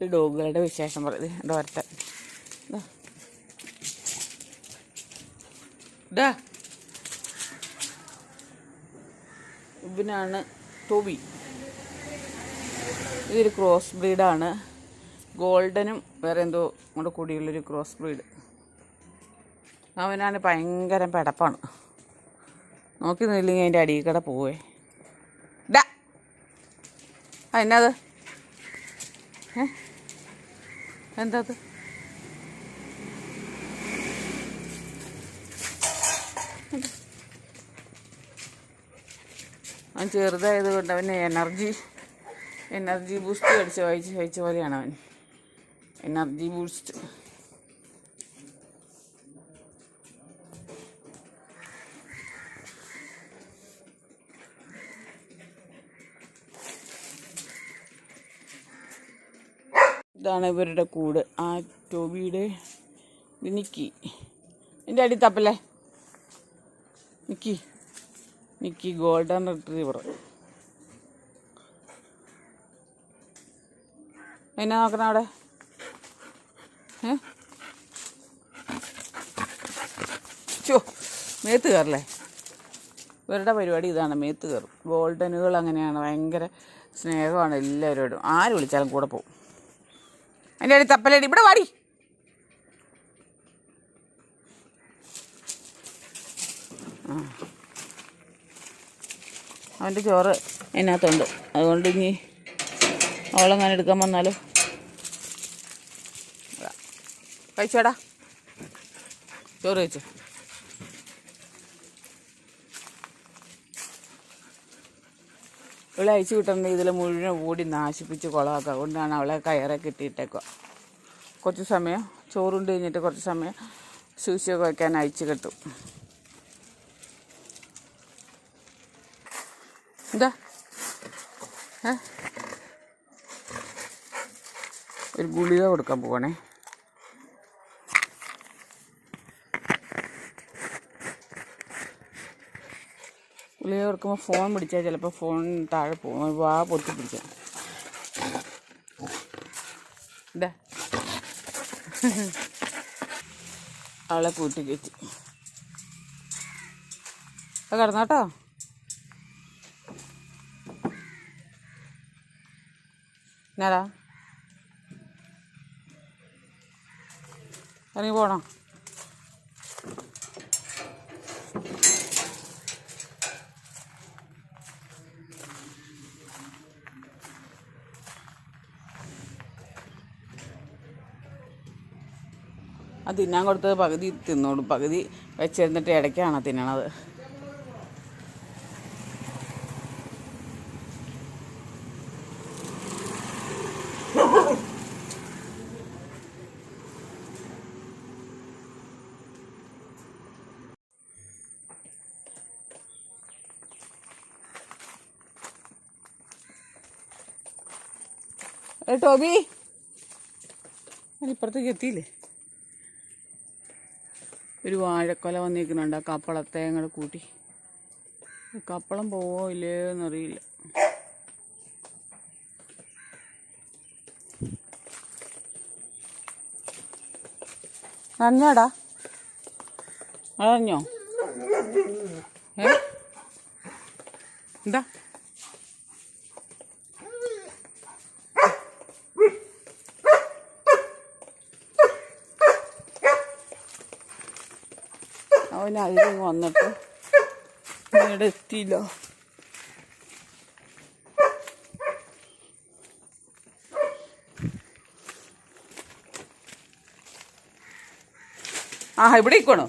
ഈ ഡോഗുകളുടെ വിശേഷം പറയുന്നത് ഡോരത്തെ ഡാ ഇവനാണ് ടോബി. ഇതൊരു ക്രോസ് ബ്രീഡാണ്. ഗോൾഡനും വേറെ എന്തോ കൂടെ കൂടിയുള്ളൊരു ക്രോസ് ബ്രീഡ്. അവനാണ് ഭയങ്കര പെടപ്പാണ്. നോക്കി നിന്നില്ലെങ്കിൽ അതിന്റെ അടിയിൽ കൂടെ പോവേ. ഡാ അതിനത് ഏ? എന്താ അത് അവൻ ചെറുതായത് കൊണ്ട് അവന് എനർജി എനർജി ബൂസ്റ്റ് കടിച്ച് വായിച്ച് വായിച്ച പോലെയാണ് അവൻ. Energy boost. ഇതാണ് ഇവരുടെ കൂട്. ആ ടോബിയുടെ നിക്കി എന്റെ അടി തപ്പല്ലേ? നിക്കി നിക്കി ഗോൾഡൻ റിട്രീവർ എന്നാ നോക്കണ അവിടെ. ചോ മേത്ത് കയറല്ലേ? ഇവരുടെ പരിപാടി ഇതാണ് മേത്ത് കയറും. ഗോൾഡനുകൾ അങ്ങനെയാണ് ഭയങ്കര സ്നേഹമാണ് എല്ലാവരോടും. ആര് വിളിച്ചാലും കൂടെ പോകും. അതിന്റെ ഇടയിൽ തപ്പലടി. ഇവിടെ വാടി. അവന്റെ ചോറ് അതിനകത്തുണ്ട്. അതുകൊണ്ട് ഇനി അവളെങ്ങനെ എടുക്കാൻ വന്നാലോ. കഴിച്ചോടാ. ചോറ് കഴിച്ചു. ഇവളെ അയച്ചു കിട്ടുന്ന ഇതിൽ മുഴുവൻ ഓടി നാശിപ്പിച്ച് കുളമൊക്കെ അതുകൊണ്ടാണ് അവളെ കയറെ കിട്ടിയിട്ടേക്കുക കുറച്ച് സമയം ചോറുണ്ട് കഴിഞ്ഞിട്ട് കുറച്ച് സമയം സൂശിയൊക്കെ വയ്ക്കാൻ അയച്ചു കിട്ടും. എന്താ? ഒരു ഗുളിക കൊടുക്കാൻ പോകണേ ഗുളിക ഓർക്കുമ്പോൾ ഫോൺ പിടിച്ചാൽ ചിലപ്പോൾ ഫോൺ താഴെ പോകും. വാ പൊത്തി പിടിച്ച. ഇതാ അവളെ കൂട്ടി കയറ്റി. കിടന്നോട്ടോ? എന്നാടാ? ഇറങ്ങി പോണോ? തിന്നാൻ കൊടുത്തത് പകുതി തിന്നോളും. പകുതി വെച്ചിരുന്നിട്ട് ഇടയ്ക്കാണ് തിന്നണത്. ടോബി. ഇപ്പുറത്തേക്ക് എത്തിയില്ലേ? ഒരു വാഴക്കൊല വന്നിരിക്കുന്നുണ്ട്. ആ കപ്പളത്തെ അങ്ങോട്ട് കൂട്ടി. കപ്പളം പോവോ ഇല്ലയോ എന്നറിയില്ല അറിഞ്ഞോടാ അതറിഞ്ഞോ? എന്താ? അവൻ അതിൽ വന്നിട്ട് ഇവിടെ എത്തിയില്ല ആ ഇവിടെ ഇക്കണോ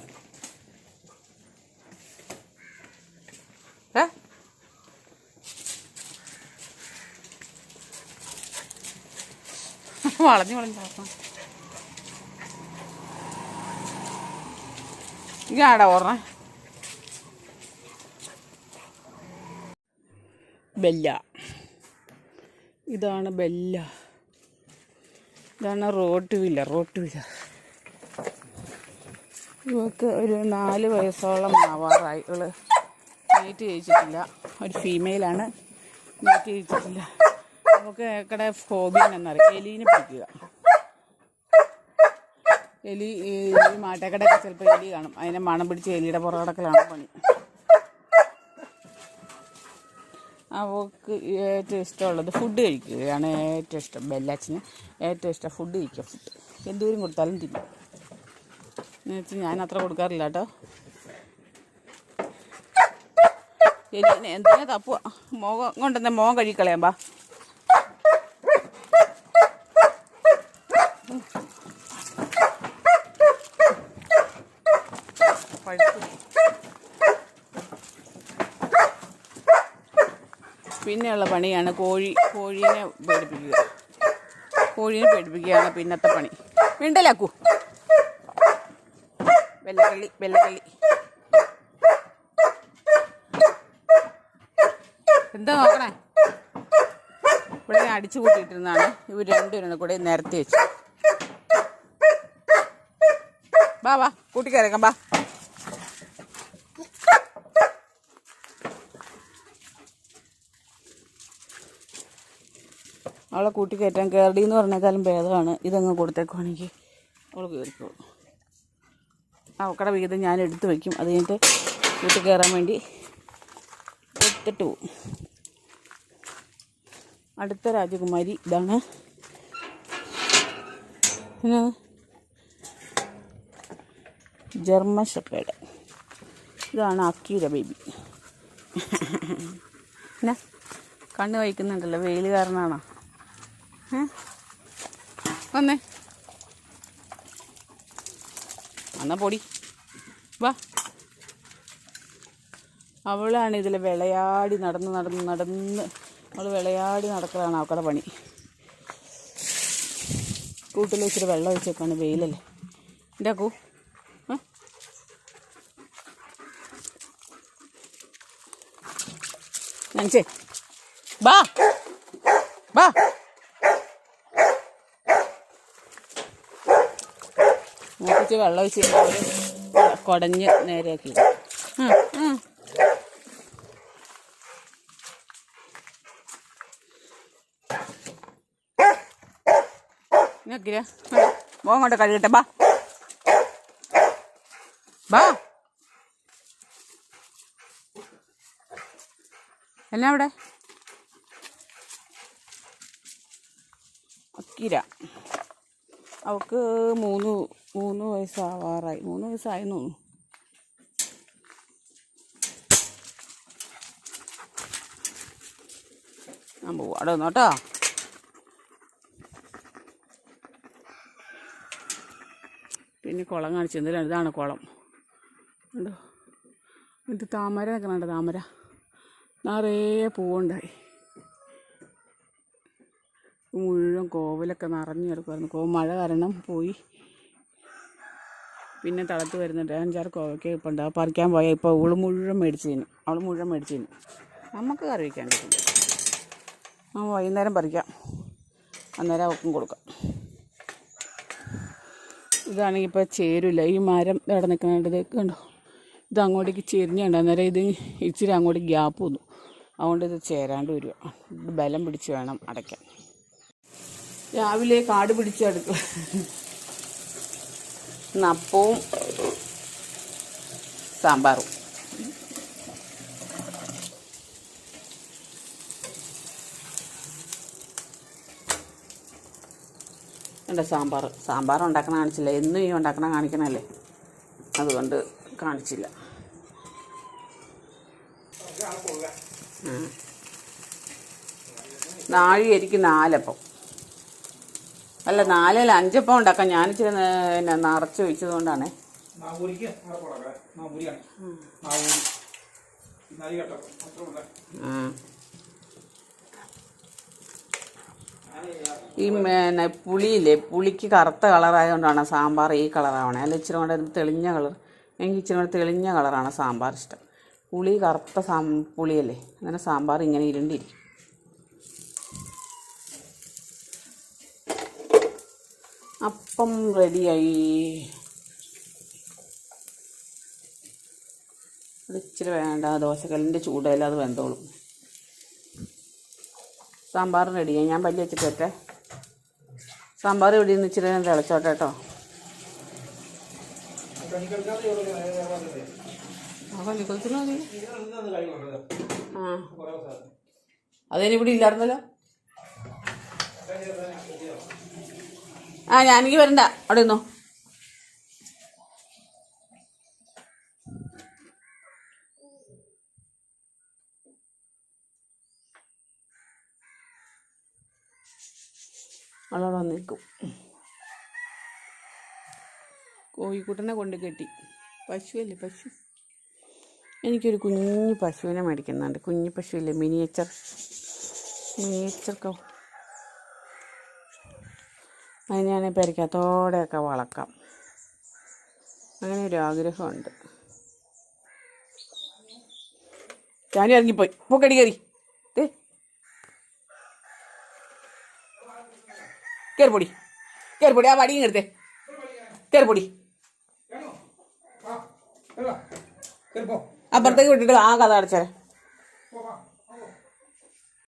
ഏ? വളഞ്ഞു വളഞ്ഞു നടക്കണം ഓർമ്മ. ബെല്ല. ഇതാണ് ബെല്ല. ഇതാണ് റോട്ട് വില്ല റോട്ട് വില്ല ഇവക്ക് ഒരു നാല് വയസ്സോളം ആവാറായി. ഇവൾ നീറ്റ് ചെയ്യിച്ചിട്ടില്ല. ഒരു ഫീമെയിലാണ് നീറ്റ് ചെയ്യിച്ചിട്ടില്ല. നമുക്ക് എക്കടെ എന്നറിയാം എലീനെ പിടിക്കുക. എലി ഈ ചിലപ്പോൾ എലി കാണും. അതിനെ മണം പിടിച്ച് എലിയുടെ പുറകടക്കലാണ് പണി. അവക്ക് ഏറ്റവും ഇഷ്ടമുള്ളത് ഫുഡ് കഴിക്കുകയാണ് ഏറ്റവും ഇഷ്ടം. ബെല്ലാച്ചിന് ഏറ്റവും ഇഷ്ടം ഫുഡ് കഴിക്കുക ഫുഡ് എന്തോരം കൊടുത്താലും തിന്നും. എന്നുവെച്ചാൽ ഞാൻ അത്ര കൊടുക്കാറില്ല കേട്ടോ. എലിനെ എന്തിനാ തപ്പുക മോഹം കൊണ്ടെന്നെ മോഹം കഴുകിക്കളയാം പഴുത്തു പിന്നെയുള്ള പണിയാണ് കോഴി കോഴീനെ പേടിപ്പിക്കുക. കോഴീനെ പേടിപ്പിക്കുകയാണ് പിന്നത്തെ പണി. മിണ്ടലാക്കൂ. വെള്ളക്കള്ളി വെള്ളക്കള്ളി എന്താ നോക്കണേ? ഇവിടെ അടിച്ചു കൂട്ടിയിട്ടിരുന്നാണ് ഇവർ രണ്ടുപേരും കൂടെ നിരത്തി വെച്ചു. ബാ വാ കൂട്ടിക്കയറേക്കാം ബാ അവളെ കൂട്ടി കയറ്റാൻ കയറി എന്ന് പറഞ്ഞേക്കാളും ഭേദമാണ്. ഇതങ്ങ് കൊടുത്തേക്കുവാണെങ്കിൽ അവൾ കയറിക്കോളും. അവക്കടെ വിഹിതം ഞാൻ എടുത്ത് വയ്ക്കും അത് കഴിഞ്ഞിട്ട് കൂട്ടി കയറാൻ വേണ്ടി എടുത്തിട്ട് പോവും. അടുത്ത രാജകുമാരി ഇതാണ്. പിന്നെ ജർമ്മൻ ഷപ്പേഡ്. ഇതാണ് അക്കീര ബേബി. പിന്നെ കണ്ണ് വയ്ക്കുന്നുണ്ടല്ലോ വെയിൽ കാരണമാണോ വന്നേ. എന്നാ പൊടി. വാ. അവളാണ് ഇതിൽ വിളയാടി നടന്ന് നടന്ന് നടന്ന് അവൾ വിളയാടി നടക്കലാണ് അവക്കടെ പണി. കൂട്ടിൽ വെച്ചിട്ട് വെള്ളം വെച്ചേക്കാണ് വെയിലല്ലേ. എന്റെ അക്കൂ? നനച്ചേ ബാ ബാ മൂപ്പിച്ച് വെള്ളം ഒഴിച്ചിട്ട് കുടഞ്ഞ് നേരെയാക്കി നോക്കില്ല മോൻ കഴുകട്ടെ. ബാ. ബാ. എന്നാ അവിടെ? അക്കിര. അവൾക്ക് മൂന്ന് മൂന്ന് വയസ്സാവാറായി. മൂന്ന് വയസ്സായി തോന്നുന്നു. ഞാൻ പോവാടെ വന്നോട്ടോ പിന്നെ കുളം കാണിച്ചു. എന്തെങ്കിലും ഇതാണ് കുളം. ഉണ്ടോ ഇത് താമര നിൽക്കണുണ്ട് താമര. നിറയെ പൂവുണ്ടായി മുഴുവൻ കോവലൊക്കെ നിറഞ്ഞു കിടക്കുമായിരുന്നു കോ മഴ കാരണം പോയി. പിന്നെ തളത്ത് വരുന്നുണ്ട്. അഞ്ചാറ് കോവയ്ക്ക് ഇപ്പം ഉണ്ട് പറിക്കാൻ പോയാൽ ഇപ്പോൾ അവൾ മുഴുവൻ മേടിച്ചു തിന്നും അവൾ മുഴുവൻ മേടിച്ചു തിന്നും നമുക്ക് കറി വയ്ക്കാൻ കിട്ടും ആ വൈകുന്നേരം പറിക്കാം. അന്നേരം അവൾക്കും കൊടുക്കാം. ഇതാണെങ്കിൽ ഇപ്പോൾ ചേരില്ല ഈ മരം ഇവിടെ നിൽക്കുന്നുണ്ട്? കണ്ടോ? ഇത് അങ്ങോട്ടേക്ക് ചെരിഞ്ഞുണ്ട് അന്നേരം ഇത് ഇച്ചിരി അങ്ങോട്ട് ഗ്യാപ്പ് വന്നു. അതുകൊണ്ട് ഇത് ചേരാണ്ട് വരിക. ബലം പിടിച്ച് വേണം അടയ്ക്കാൻ. രാവിലെ കാട് പിടിച്ച അടുക്കള നപ്പവും സാമ്പാറും. എന്റെ സാമ്പാർ? സാമ്പാർ ഉണ്ടാക്കണ കാണിച്ചില്ല. എന്നും ഈ ഉണ്ടാക്കണ കാണിക്കണല്ലേ? അതുകൊണ്ട് കാണിച്ചില്ല. നാഴി എനിക്ക് നാലപ്പം. അല്ല നാലല്ല അഞ്ചപ്പം ഉണ്ടാക്കാം. ഞാൻ ഇച്ചിരി പിന്നെ നിറച്ച് ഒഴിച്ചത് കൊണ്ടാണേ നാവൂരിക്ക് അവിടെ പോടാ നാവൂരിയാണ് നാവൂരി നരി കേട്ടോ അത്ര ഉള്ള. ഉം. ഈ പിന്നെ പുളിയില്ലേ പുളിക്ക് കറുത്ത കളറായതുകൊണ്ടാണ് സാമ്പാർ ഈ കളറാവണേ. അല്ല ഇച്ചിരി കൂടെ തെളിഞ്ഞ കളർ. എനിക്ക് ഇച്ചിരി കൂടെ തെളിഞ്ഞ കളറാണ് സാമ്പാർ ഇഷ്ടം. പുളി കറുത്ത സാം പുളിയല്ലേ? അങ്ങനെ സാമ്പാർ ഇങ്ങനെ ഇരുണ്ടിരിക്കും. അപ്പം റെഡിയായി അത് ഇച്ചിരി വേണ്ട ദോശക്കല്ലിന്റെ ചൂടല്ല അത് വെന്തോളും സാമ്പാർ റെഡിയായി ഞാൻ പല്ലി വെച്ചിട്ട് പറ്റേ സാമ്പാർ ഇവിടെ നിന്ന് ഇച്ചിരി നേരം തിളച്ചോട്ടെ കേട്ടോ. ആ പല്ലിക്കൊലത്തിന് മതി ഇതിന് ഇന്നത് കഴുകി കൊണ്ടുവരാം. ആ കുറേ ദിവസമായി. അതിന് ഇവിടെ ഇല്ലായിരുന്നല്ലോ ആ ഞാനെനിക്ക് വരണ്ട. അവിടെ നിന്നോ. അവളവിടെ വന്നിരിക്കും കോഴിക്കുട്ടനെ കൊണ്ട് കെട്ടി. പശുവല്ലേ പശു? എനിക്കൊരു കുഞ്ഞു പശുവിനെ മേടിക്കുന്നുണ്ട്. കുഞ്ഞു പശുവല്ലേ മിനിയേച്ചർ. മിനിയേച്ചർ കൗ അതിനാണെങ്കിൽ പെരക്കകത്തോടെയൊക്കെ വളക്കാം. അങ്ങനെ ഒരു ആഗ്രഹമുണ്ട്. ഞാനും ഇറങ്ങിപ്പോയി. പൂക്കടി കയറി. കയറിപ്പൊടി കയറിപ്പൊടി ആ വടിയും എടുത്തേ. കയറിപ്പൊടി. അപ്പുറത്തേക്ക് വിട്ടിട്ട് ആ കഥ അടച്ചേ